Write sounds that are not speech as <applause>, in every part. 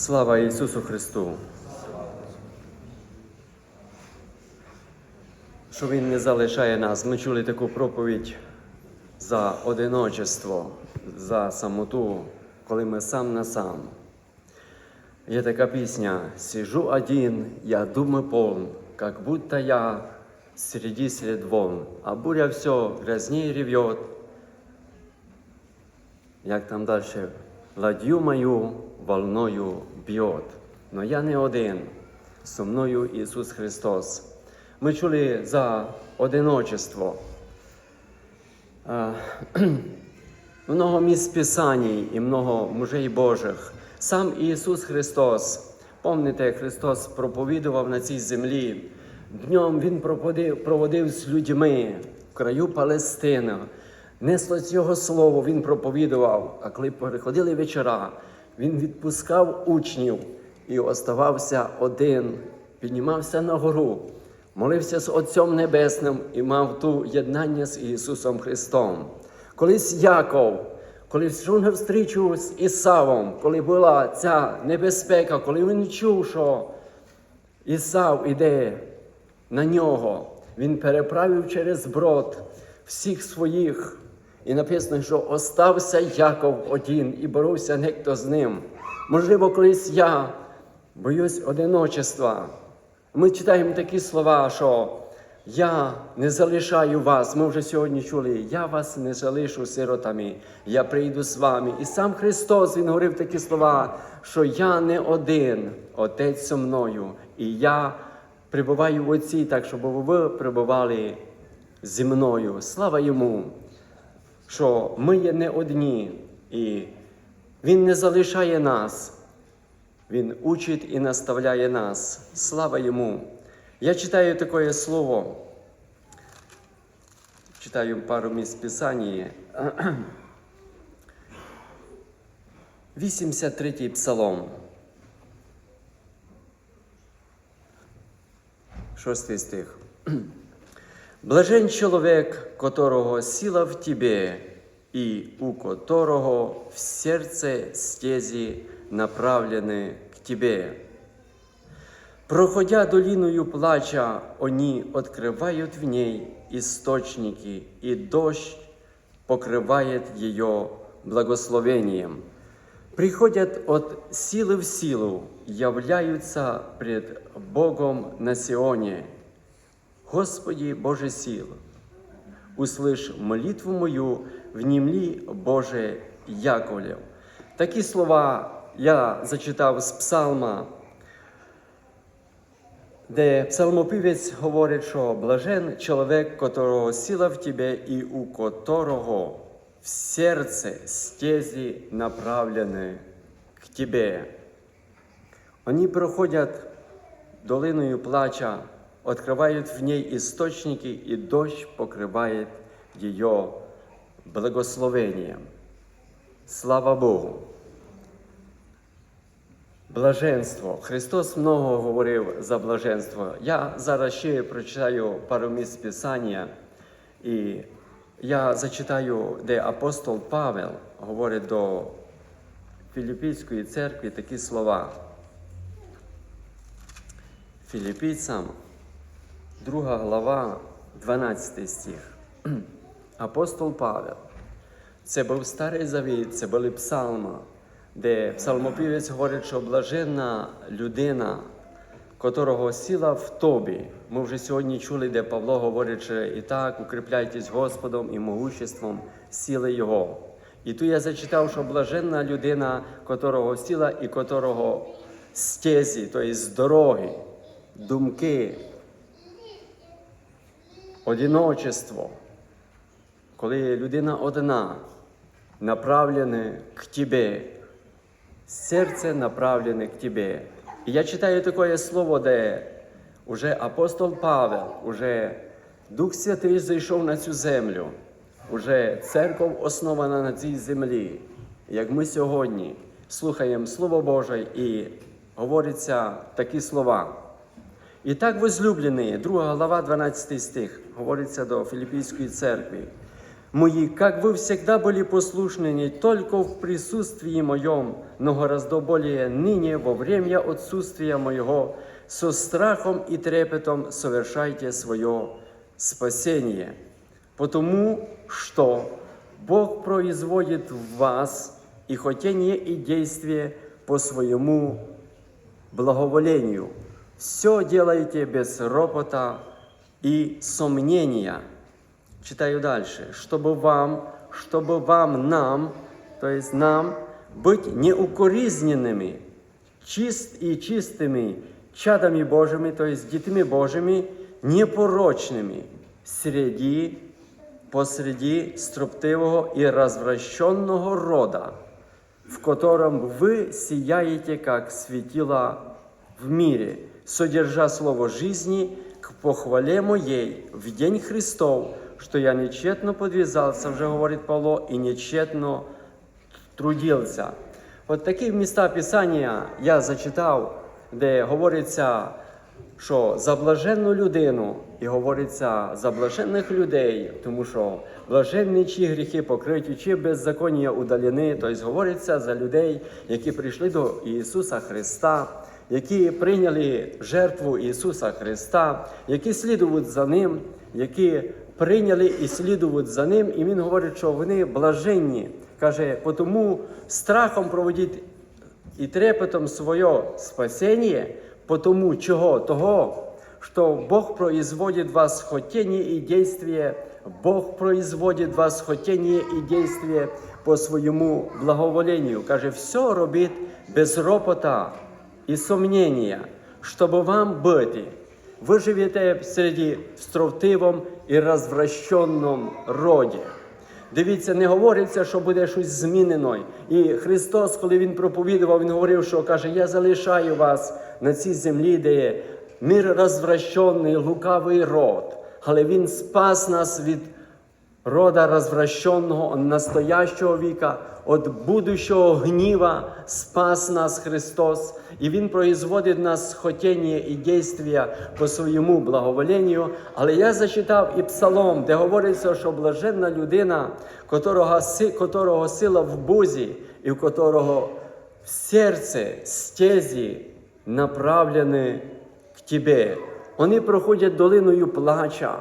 Слава Ісусу Христу! Що Він не залишає нас. Ми чули таку проповідь за одиночество, за самоту, коли ми сам на сам. Є така пісня «Сижу один, я думаю полн, как будто я среди сред волн, а буря все грязнее ревет». Як там далі? Ладью мою волною б'єт. Но я не один, со мною Ісус Христос. Ми чули за одиночество. <clears throat> Много місць Писаній і много мужей Божих. Сам Ісус Христос, пам'ятаєте, Христос проповідував на цій землі. Днем Він проводив, з людьми в краю Палестини. Неслось Його слово, Він проповідував. А коли переходили вечора, Він відпускав учнів і оставався один, піднімався на гору, молився з Отцем Небесним і мав ту єднання з Ісусом Христом. Колись Яков, коли на встрічу з Ісавом, коли була ця небезпека, коли він чув, що Ісав іде на нього, він переправив через брод всіх своїх. І написано, що остався Яков один і боровся некто з ним. Можливо, колись я боюсь одиночества. Ми читаємо такі слова, що я не залишаю вас. Ми вже сьогодні чули, я вас не залишу сиротами, я прийду з вами. І сам Христос Він говорив такі слова, що я не один, Отець зо мною, і я прибуваю в Отці, так щоб ви прибували зі мною. Слава йому, що ми є не одні, і Він не залишає нас. Він учить і наставляє нас. Слава йому. Я читаю таке слово. Читаю пару місць Писання. 83-й псалом. Шостий стих. Блажен чоловік, которого сила в тебе, і у которого в серце стезі направлены к тебе. Проходя долиною плача, они открывают в ней источники, и дождь покрывает ее благословением. Приходят от силы в силу, являются пред Богом на Сионе. Господи Боже сил, услышь молитву мою, внемли Боже Яковлев. Такі слова я зачитав з псалма, де псалмопівець говорить, що блажен чоловік, котрого сила в тебе і у котрого в серце стезі направлені к тебе. Они проходят долиною плача, открывают в ней источники, и дождь покрывает ее благословением. Слава Богу! Блаженство. Христос много говорив за блаженство. Я зараз ще прочитаю пару місць Писання, і я зачитаю, де апостол Павел говорить до Філіппійської церкви такі слова. Філіппійцям, 2 глава, 12 стих. <clears throat> Апостол Павел. Це був старий завіт, це були псалма, де псалмопівець говорить, що блаженна людина, котрого сила в тобі. Ми вже сьогодні чули, де Павло говорить, що і так укріпляйтесь Господом і могуществом сили Його. І тут я зачитав, що блаженна людина, котрого сила і котрого стезі, тобто з дороги, думки, одиночество, коли людина одна, направлене к Тебе, серце направлене к Тебе. І я читаю таке слово, де уже апостол Павел, уже Дух Святий зайшов на цю землю, уже церква основана на цій землі. Як ми сьогодні слухаємо Слово Боже і говоряться такі слова. І так, возлюблені, 2 глава, 12 стих, говориться до Філіппійської церкви. мои, как вы всегда были послушны не только в присутствии моем, но гораздо более ныне во время отсутствия моего, со страхом и трепетом совершайте свое спасение. Потому что Бог производит в вас и хотение, и действие по своему благоволению. Все делайте без ропота и сомнения. Читаю дальше. Чтобы вам, чтобы вам, нам, то есть нам, быть неукоризненными, чист и чистыми, чадами Божьими, то есть детьми Божьими, непорочными, среди, посреди строптивого и развращенного рода, в котором вы сияете, как светила в мире, содержа слово жизни к похвале моей в день Христов, что я нечетно подвязался, вже говорить Павло, і нечетно трудився. От такі міста Писання я зачитав, де говориться, що за блаженну людину і говориться за блаженних людей, тому що блаженні чи гріхи покриті, чи беззаконня удалені, тобто говориться за людей, які прийшли до Ісуса Христа, які прийняли жертву Ісуса Христа, які слідують за Ним, які прийняли і слідують за Ним. І Він говорить, що вони блаженні. Каже, тому страхом проводіть і трепетом своє спасіння, потому чого? Того, что Бог производит в вас хотение и действие, Бог производит в вас хотение и действие по своєму благоволению. Каже, все робить без ропота і сомнения, щоб вам бути. Ви живете серед стровтивом і розвращенном роді. Дивіться, не говориться, що буде щось змінено. І Христос, коли Він проповідував, Він говорив, що каже, я залишаю вас на цій землі, де є мир розвращений, лукавий род. Але Він спас нас від рода розвращенного, настоящого віка, від будущого гніва спас нас Христос, і Він производить нас хотіння і дійствия по своєму благоволенню. Але я зачитав і псалом, де говориться, що блаженна людина, котрого, котрого сила в Бозі, і в котрого в серце стезі направлені к Тебе. Вони проходять долиною плача.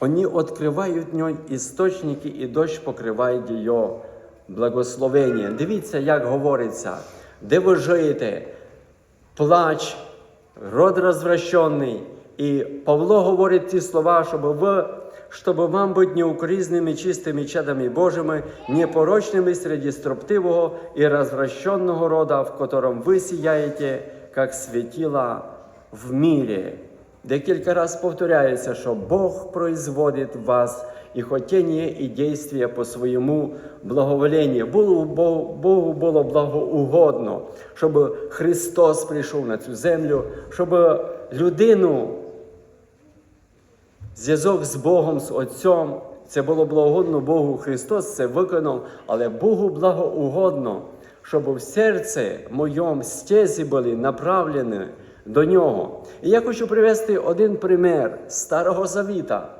Они откривають ній істочники, і дощ покриває її благословення. Дивіться, як говориться, де ви живете, плач, род розвращений. І Павло говорить ці слова, щоб ви, щоб вам бути неукризними, чистими чадами Божими, непорочними серед строптивого і розвращенного рода, в котором ви сіяєте, як світила в мірі. Декілька раз повторяється, що Бог производить вас і хотіння, і дійствия по своєму благоволенню. Богу було благоугодно, щоб Христос прийшов на цю землю, щоб людину, зв'язок з Богом, з Отцем, це було благогодно Богу. Христос це виконав, але Богу благоугодно, щоб в серце моєму стезі були направлені до нього. І я хочу привести один пример Старого Завіта.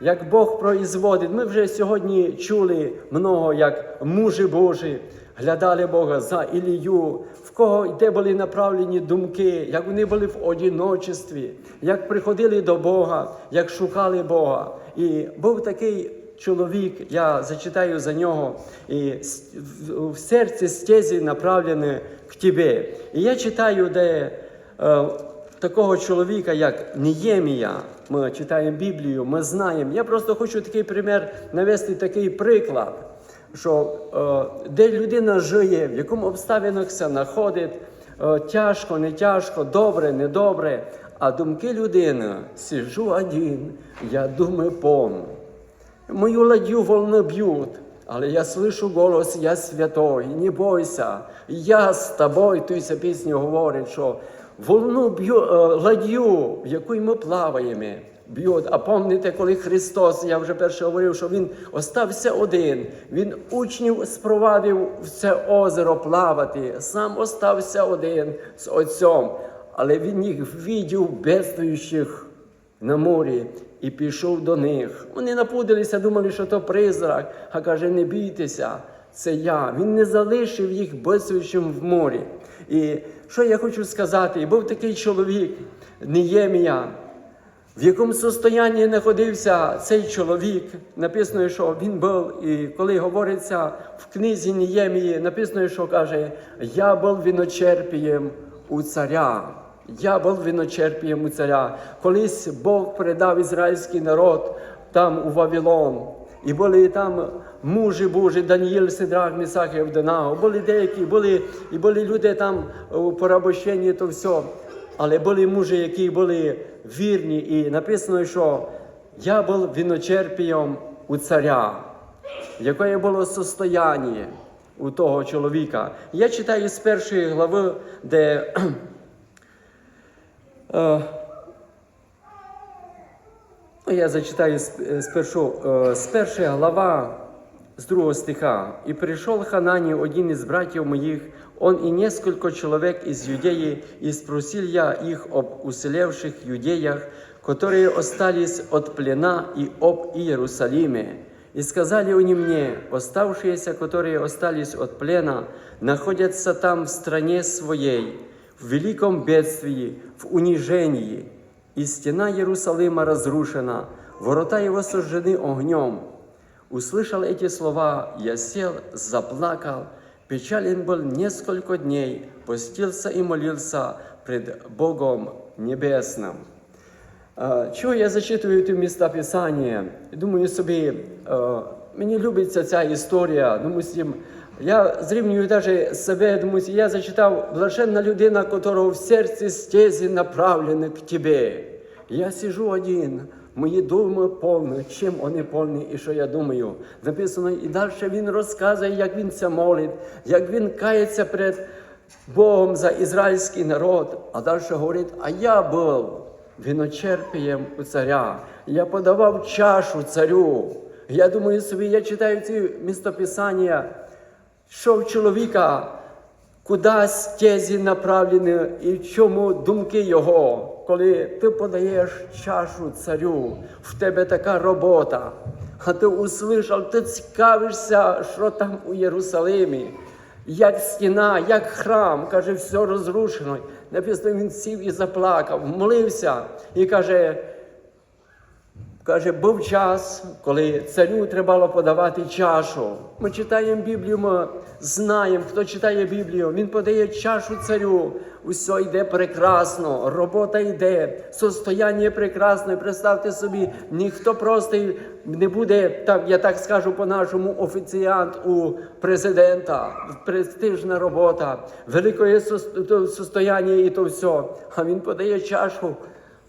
Як Бог производить, ми вже сьогодні чули много, як мужі Божі глядали Бога за Ілію, в кого де були направлені думки, як вони були в одиночестві, як приходили до Бога, як шукали Бога. І був такий чоловік, я зачитаю за нього, і в- серці стезі направлені к Тебе. І я читаю, де такого чоловіка, як Ніємія, ми читаємо Біблію, ми знаємо. Я просто хочу такий пример навести такий приклад, що е, де людина живе, в якому обставинах се знаходить, е, тяжко, не тяжко, добре, не добре. А думки людини сижу один, я думаю пом. Мою ладью волны бьют, але я слышу голос, я святой, не бойся, я з тобою. Той ця пісня говорить, що волну е, ладью, в яку ми плаваємо, б'ють. А пам'ятаєте, коли Христос, я вже перше говорив, що Він остався один, Він учнів спровадив в це озеро плавати, сам остався один з Отцем, але Він їх видів бедствуючих на морі і пішов до них. Вони напудилися, думали, що то призрак, а каже, не бійтеся, це я. Він не залишив їх безвічим в морі. І що я хочу сказати? І Був такий чоловік, Ніємія, в якому состоянні знаходився цей чоловік. Написано, що він був, і коли говориться в книзі Ніємії, написано, що каже, я був віночерпієм у царя. Я був віночерпієм у царя. Колись Бог передав ізраїльський народ там у Вавилон. І були там мужі Божі, Даніїл, Сидрах, Місах і Авденаго. Були деякі, були, і були люди там у порабощенні, то все. Але були мужі, які були вірні, і написано, що я був віночерпієм у царя, яке було состояння у того чоловіка. Я читаю з першої глави, де е, Ну, я зачитаю з, е, з першої глава, з другого стиха. «И пришел Ханани, один из братьев моих, он и несколько человек из Юдеи, и спросил я их об уцелевших юдеях, которые остались от плена и об Иерусалиме. И сказали они мне, оставшиеся, которые остались от плена, находятся там в стране своей, в великом бедствии, в унижении, и стена Иерусалима разрушена, ворота его сожжены огнем. Услышал эти слова, я сел, заплакал, печален был несколько дней, постился и молился пред Богом Небесным. Е, Чого я зачитую ті міста Писання? Думаю собі, е, мені любиться ця історія. Думаю, сім, я зрівнюю навіть себе, думаю, я зачитав блаженна людина, которого в серці стезі направлені к тебе. Я сижу один, мої думи повні, чим вони повні і що я думаю. Написано, і далі він розказує, як він це молить, як він кається перед Богом за ізраїльський народ. А далі говорить, а я був віночерпієм у царя. Я подавав чашу царю. Я думаю собі, я читаю ці містописання, що в чоловіка куди стезі направлені і в чому думки його, коли ти подаєш чашу царю, в тебе така робота, а ти услышав, ти цікавишся, що там у Єрусалимі, як стіна, як храм, каже, все розрушено. Написано, він сів і заплакав, молився і каже, Каже, був час, коли царю треба подавати чашу. Ми читаємо Біблію, ми знаємо, хто читає Біблію, він подає чашу царю. Усе йде прекрасно, робота йде, состояння прекрасне. Представте собі, ніхто просто не буде, так я так скажу по-нашому, офіціант у президента. Престижна робота, велике состояння і то все. А він подає чашу.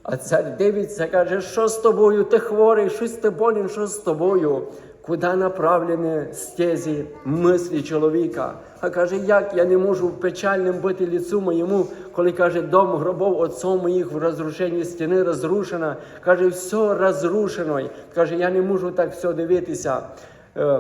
А цар дивиться, каже, що з тобою? Ти хворий, щось ти болін, що з тобою? Куди направлені стезі мислі чоловіка? А каже, як я не можу печальним бути ліцю моєму, коли каже, дом гробов отцом моїх в розрушенні стіни розрушена. Каже, все розрушено. Каже, я не можу так все дивитися. Е,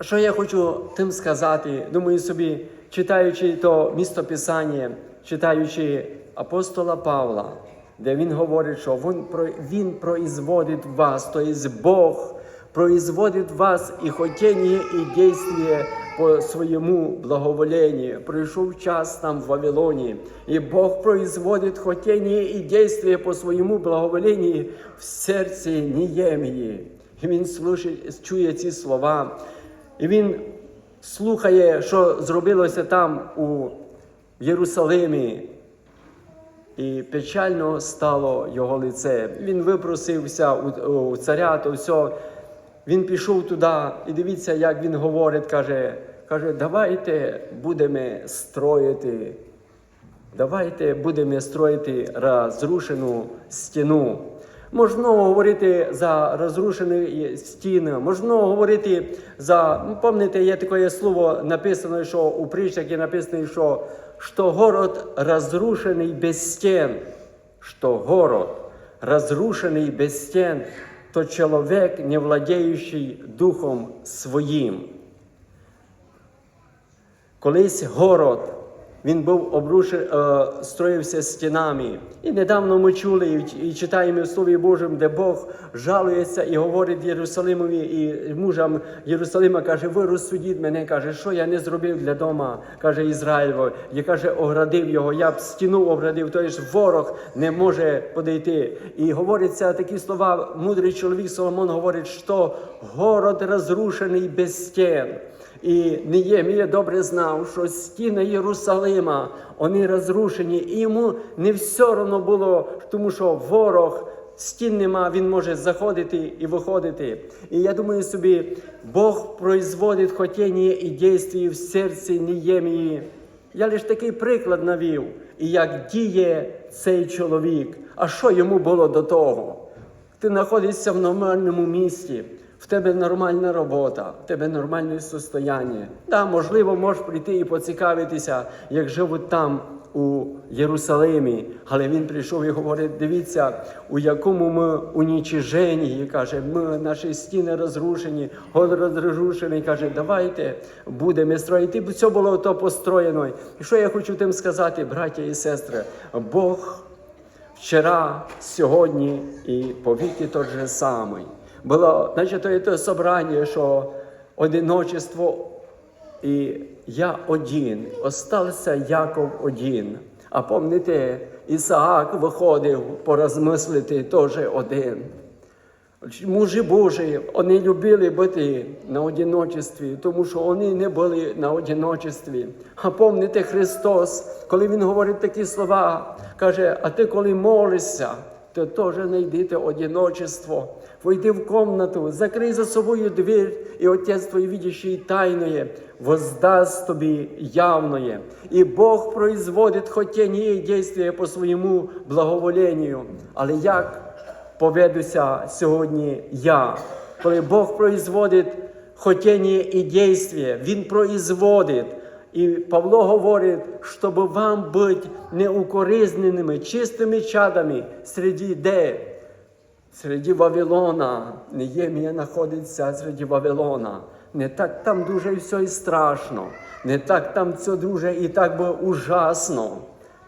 Що я хочу тим сказати? Думаю собі, читаючи то містописання, читаючи апостола Павла де він говорить, що він, він производить вас, тобто Бог производить вас і хотіння, і дійствие по своєму благоволенню. Прийшов час там в Вавилоні, і Бог производить хотіння і дійствие по своєму благоволенню в серці Ніємії. І він слушає, чує ці слова, і він слухає, що зробилося там у Єрусалимі. І печально стало його лице. Він випросився у, царя, то все. Він пішов туди, і дивіться, як він говорить, каже, каже, давайте будемо строїти, давайте будемо строїти розрушену стіну. Можна говорити за розрушені стіни, можна говорити за, ну, пам'ятаєте, є таке слово написано, що у притчах є написано, що что город разрушенный без стен, что город разрушенный без стен, то человек, не владеющий духом своїм. Колись город Він був обрушен, е, строївся стінами. І недавно ми чули і читаємо в Слові Божому, де Бог жалується і говорить Єрусалимові і мужам Єрусалима, каже, ви розсудіть мене, каже, що я не зробив для дома, каже Ізраїльво. Я каже, оградив його, я б стіну оградив, то ж ворог не може подійти. І говориться такі слова, мудрий чоловік Соломон говорить, що город розрушений без стін. І Неємія добре знав, що стіни Єрусалима вони розрушені, і йому не все одно було, тому що ворог стін нема, він може заходити і виходити. І я думаю собі, Бог производить хотіння і дійстві в серці Неємії. Я лише такий приклад навів, і як діє цей чоловік. А що йому було до того? Ти знаходишся в нормальному місті, в тебе нормальна робота, в тебе нормальне состояння. Да, можливо, можеш прийти і поцікавитися, як живуть там у Єрусалимі. Але він прийшов і говорить: дивіться, у якому ми унічиженні, каже, ми наші стіни розрушені, город розрушений. Каже, давайте будемо строїти. Все було то построєно. І що я хочу тим сказати, браття і сестри, Бог вчора, сьогодні і повіки тот же самий. Було, значить, то, то собрання, що одиночество і я один, остався Яков один. А помните, Ісаак виходив порозмислити теж один. Мужі Божі, вони любили бути на одиночестві, тому що вони не були на одиночестві. А помните Христос, коли Він говорить такі слова, каже, а ти коли молишся, то теж знайдите одиночество. Войди в комнату, закрий за собою двір, і Отець твій видящий тайное, воздаст тобі явное. І Бог производить хотіння і дійствия по своєму благоволенню. Але як поведуся сьогодні я, коли Бог производить хотіння і дійствия, Він производить. І Павло говорить, щоб вам бути неукоризненими, чистими чадами серед де? Серед Вавилона. Неємія знаходиться серед Вавилона. Не так там дуже все і страшно, не так там все дуже і так би ужасно.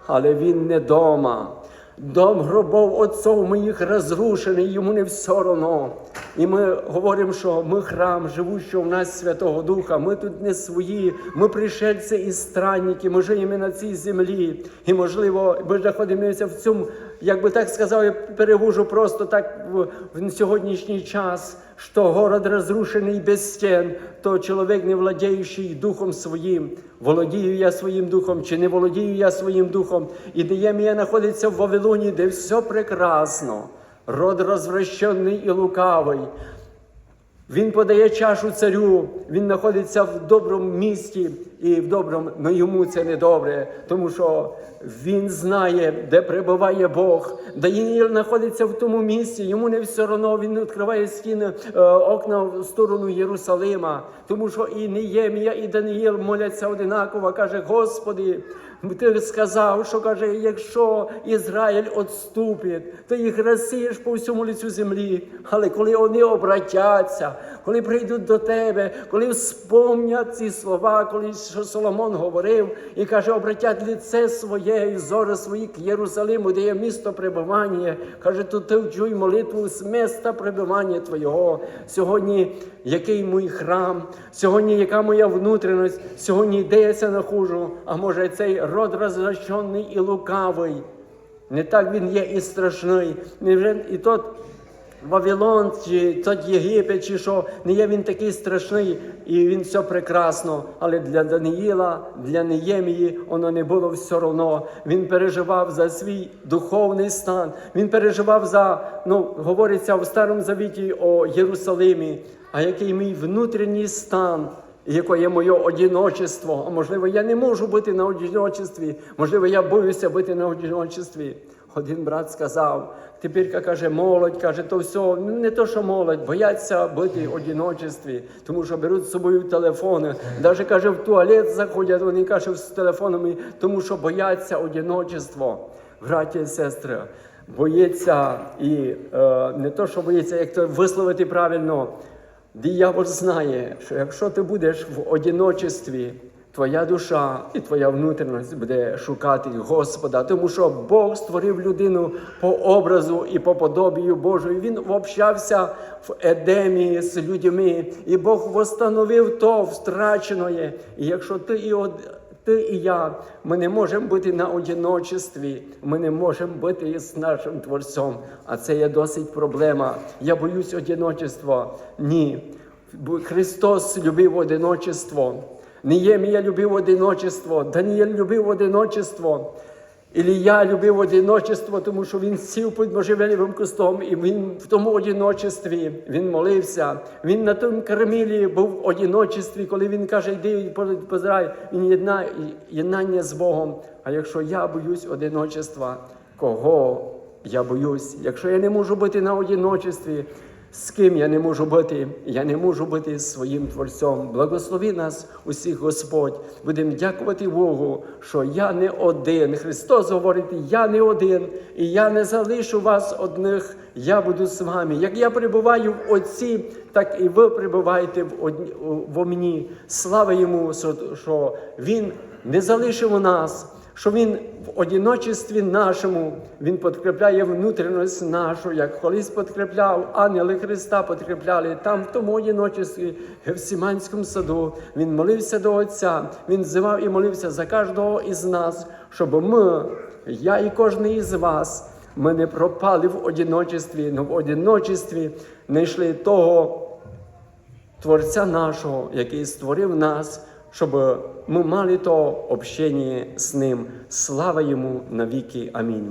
Але він не дома. Дом гробов отцов моїх розрушений, йому не все одно. І ми говоримо, що ми храм, живущого в нас Святого Духа, ми тут не свої, ми пришельці і странники, ми живемо на цій землі. І, можливо, ми знаходимося в цьому, як би так сказав, я перевожу просто так в, сьогоднішній час, що город розрушений без стін, то чоловік, не владіючий духом своїм, володію я своїм духом, чи не володію я своїм духом. І Неємія знаходиться в Вавилоні, де все прекрасно, род розвращений і лукавий. Він подає чашу царю, він знаходиться в доброму місті і в доброму, але йому це не добре, тому що він знає, де перебуває Бог. Даніїл знаходиться в тому місці, йому не все одно, він відкриває стіни, е, окна в сторону Єрусалима, тому що і Неємія, і Даниїл моляться одинаково, каже, Господи, ти сказав, що каже, якщо Ізраїль відступить, то їх розсієш по всьому лицю землі. Але коли вони обратяться, коли прийдуть до тебе, коли вспомнять ці слова, коли що Соломон говорив і каже, обратять лице своє і зори свої к Єрусалиму, де є місто пребування. Каже, то ти вчуй молитву з міста пребування Твого. Сьогодні який мій храм, сьогодні яка моя внутрішність, сьогодні де я нахожу, а може цей род розращений і лукавий. Не так він є і страшний. І тот Вавилон, чи тот Єгипет, чи що, не є він такий страшний, і він все прекрасно. Але для Даниїла, для Неємії, воно не було все одно. Він переживав за свій духовний стан. Він переживав за, ну, говориться в Старому Завіті о Єрусалимі, а який мій внутрішній стан. Яке є моє одиночество, а можливо, я не можу бути на одиночестві, можливо, я боюся бути на одиночестві. Один брат сказав, тепер каже, молодь, каже, то все, не то, що молодь, бояться бути в одиночестві, тому що беруть з собою телефони. Навіть каже, в туалет заходять, вони каже, з телефонами, тому що бояться одиночество. Браті і сестри, боїться і е, не то, що боїться, як то висловити правильно. Диявол знає, що якщо ти будеш в одиночестві, твоя душа і твоя внутрішність буде шукати Господа, тому що Бог створив людину по образу і по подобію Божою. Він общався в Едемі з людьми, і Бог восстановив то втрачене. І якщо ти і од... Ти і я, ми не можемо бути на одиночестві, ми не можемо бути з нашим Творцем. А це є досить проблема. Я боюсь одиночества. Ні. Христос любив одиночество. Неємія любив одиночество, Даніель любив одиночество. Ілія любив одиночество, тому що він сів під можжевелевим кустом, і він в тому одиночестві він молився. Він на тому кармілі був в одиночестві, коли він каже, йди і позирай, він єдна, єднання з Богом. А якщо я боюсь одиночества, кого я боюсь? Якщо я не можу бути на одиночестві, з ким я не можу бути? Я не можу бути своїм Творцем. Благослови нас усіх Господь. Будемо дякувати Богу, що я не один. Христос говорить, я не один, і я не залишу вас одних. Я буду з вами. Як я перебуваю в Отці, так і ви перебуваєте в одні- во мені. Слава йому, що- Він не залишив нас що Він в одиночестві нашому, Він підкріпляє внутрішність нашу, як колись підкріпляв ангели Христа, підкріпляли там, в тому одиночестві, в Гефсиманському саду. Він молився до Отця, Він взивав і молився за кожного із нас, щоб ми, я і кожен із вас, ми не пропали в одиночестві, але в одиночестві знайшли того Творця нашого, який створив нас, щоб ми мали то общення з ним. Слава йому навіки. Амінь.